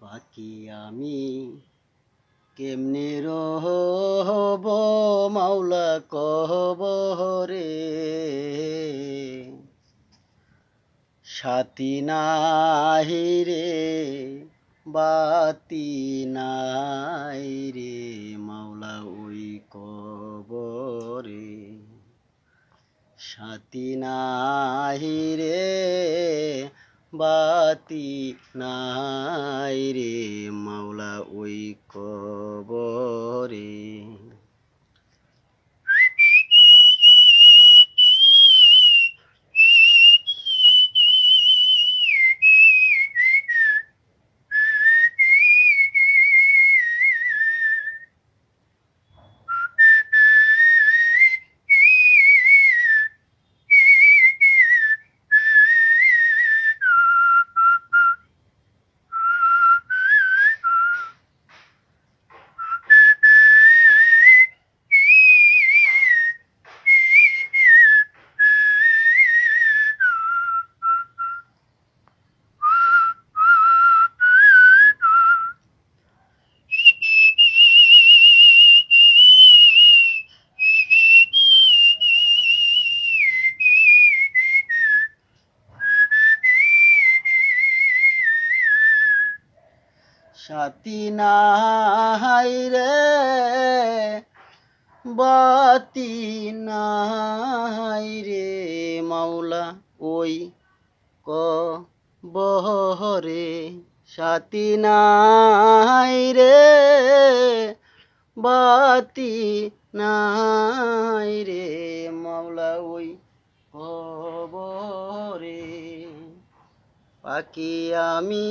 পাখি আমি কেমনে রহব মাওলা কহবরে সাথী নাহি রে, বাতি নাই রে মাওলা ওই কবরে। সাথী নাহি রে বাতি নাই রে মাওলা ওই কবরে সাথী নাই রে, বাতি নাই রে মাওলা, ওই ক বহরে সাথী নাই রে, বাতি নাই রে মাওলা, ওই কবরে পাখি আমি